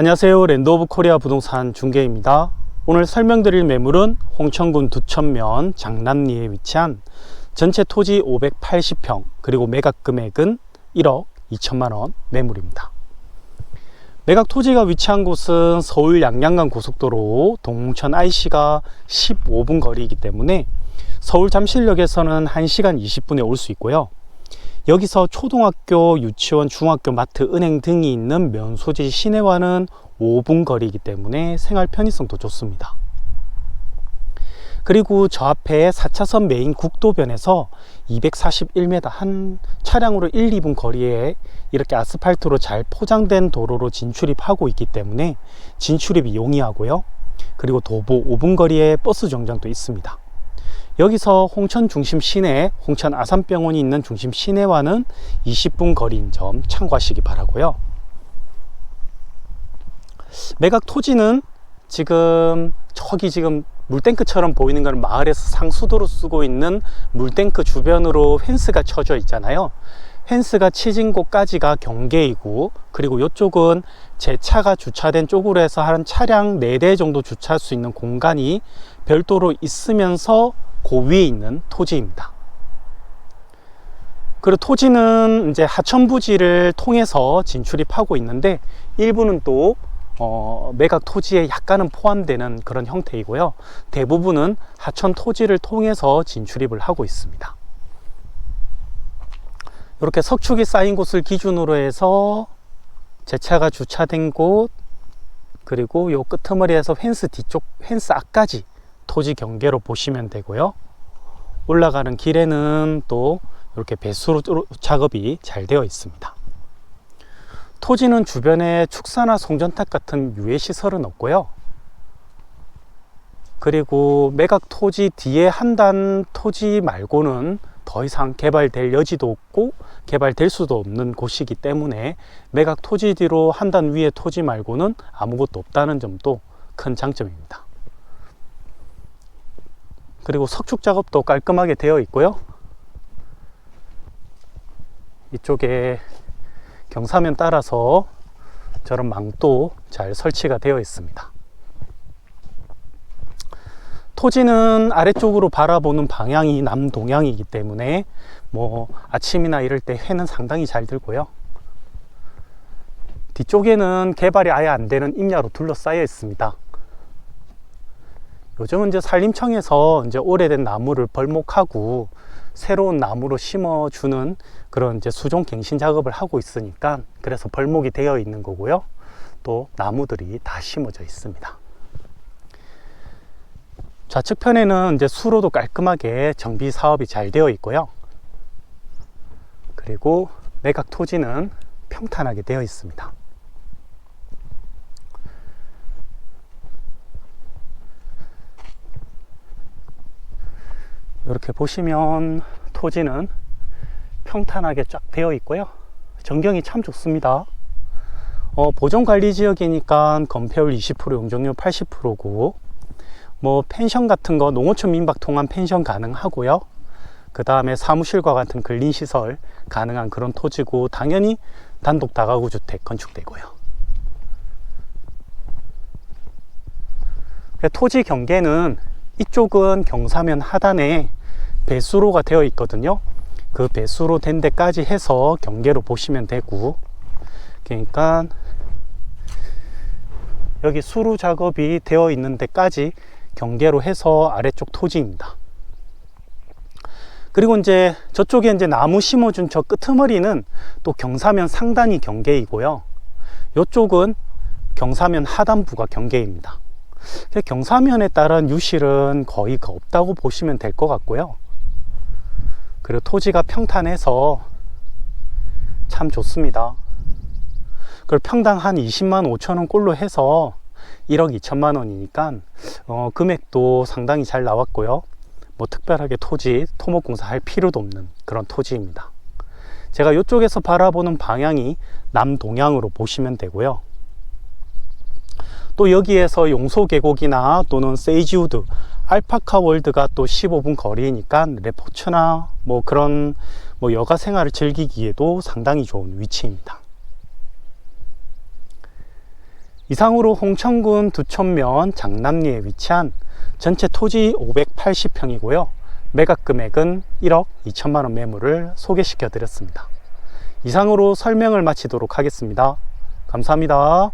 안녕하세요. 랜드 오브 코리아 부동산 중개입니다. 오늘 설명드릴 매물은 홍천군 두천면 장남리에 위치한 전체 토지 580평 그리고 매각 금액은 1억 2천만 원 매물입니다. 매각 토지가 위치한 곳은 서울 양양간 고속도로 동천 IC가 15분 거리이기 때문에 서울 잠실역에서는 1시간 20분에 올 수 있고요. 여기서 초등학교, 유치원, 중학교, 마트, 은행 등이 있는 면소지 시내와는 5분 거리이기 때문에 생활 편의성도 좋습니다. 그리고 저 앞에 4차선 메인 국도변에서 241m 한 차량으로 1, 2분 거리에 이렇게 아스팔트로 잘 포장된 도로로 진출입하고 있기 때문에 진출입이 용이하고요. 그리고 도보 5분 거리에 버스 정장도 있습니다. 여기서 홍천 중심 시내, 홍천 아산병원이 있는 중심 시내와는 20분 거리인 점 참고하시기 바라고요. 매각 토지는 지금 저기 지금 물탱크처럼 보이는 건 마을에서 상수도로 쓰고 있는 물탱크 주변으로 펜스가 쳐져 있잖아요. 펜스가 치진 곳까지가 경계이고 그리고 이쪽은 제 차가 주차된 쪽으로 해서 한 차량 4대 정도 주차할 수 있는 공간이 별도로 있으면서 그 위에 있는 토지입니다. 그리고 토지는 이제 하천부지를 통해서 진출입하고 있는데 일부는 또 어, 매각 토지에 약간은 포함되는 그런 형태이고요. 대부분은 하천 토지를 통해서 진출입을 하고 있습니다. 이렇게 석축이 쌓인 곳을 기준으로 해서 제 차가 주차된 곳 그리고 요 끄트머리에서 펜스 뒤쪽 펜스 앞까지 토지 경계로 보시면 되고요. 올라가는 길에는 또 이렇게 배수로 작업이 잘 되어 있습니다. 토지는 주변에 축사나 송전탑 같은 유해 시설은 없고요. 그리고 매각 토지 뒤에 한 단 토지 말고는 더 이상 개발될 여지도 없고 개발될 수도 없는 곳이기 때문에 매각 토지 뒤로 한 단 위에 토지 말고는 아무것도 없다는 점도 큰 장점입니다. 그리고 석축 작업도 깔끔하게 되어 있고요. 이쪽에 경사면 따라서 저런 망도 잘 설치가 되어 있습니다. 토지는 아래쪽으로 바라보는 방향이 남동향이기 때문에 뭐 아침이나 이럴 때 해는 상당히 잘 들고요. 뒤쪽에는 개발이 아예 안 되는 임야로 둘러싸여 있습니다. 요즘은 이제 산림청에서 이제 오래된 나무를 벌목하고 새로운 나무로 심어주는 그런 이제 수종 갱신 작업을 하고 있으니까 그래서 벌목이 되어 있는 거고요. 또 나무들이 다 심어져 있습니다. 좌측편에는 이제 수로도 깔끔하게 정비 사업이 잘 되어 있고요. 그리고 매각 토지는 평탄하게 되어 있습니다. 이렇게 보시면 토지는 평탄하게 쫙 되어 있고요. 전경이 참 좋습니다. 어, 보존관리 지역이니까 건폐율 20%, 용적률 80%고 뭐 펜션 같은 거 농어촌 민박 통한 펜션 가능하고요. 그 다음에 사무실과 같은 근린 시설 가능한 그런 토지고 당연히 단독 다가구 주택 건축되고요. 토지 경계는 이쪽은 경사면 하단에 배수로가 되어 있거든요. 그 배수로 된 데까지 해서 경계로 보시면 되고, 그러니까 여기 수로 작업이 되어 있는 데까지 경계로 해서 아래쪽 토지입니다. 그리고 이제 저쪽에 이제 나무 심어준 저 끄트머리는 또 경사면 상단이 경계이고요. 이쪽은 경사면 하단부가 경계입니다. 경사면에 따른 유실은 거의 없다고 보시면 될 것 같고요. 그리고 토지가 평탄해서 참 좋습니다. 그리고 평당 한 20만 5천 원 꼴로 해서 1억 2천만 원이니까 어, 금액도 상당히 잘 나왔고요. 뭐 특별하게 토지 토목공사 할 필요도 없는 그런 토지입니다. 제가 이쪽에서 바라보는 방향이 남동향으로 보시면 되고요. 또 여기에서 용소 계곡이나 또는 세이지우드 알파카 월드가 또 15분 거리니까 레포츠나 뭐 그런 뭐 여가 생활을 즐기기에도 상당히 좋은 위치입니다. 이상으로 홍천군 두촌면 장남리에 위치한 전체 토지 580평이고요. 매각 금액은 1억 2천만 원 매물을 소개시켜 드렸습니다. 이상으로 설명을 마치도록 하겠습니다. 감사합니다.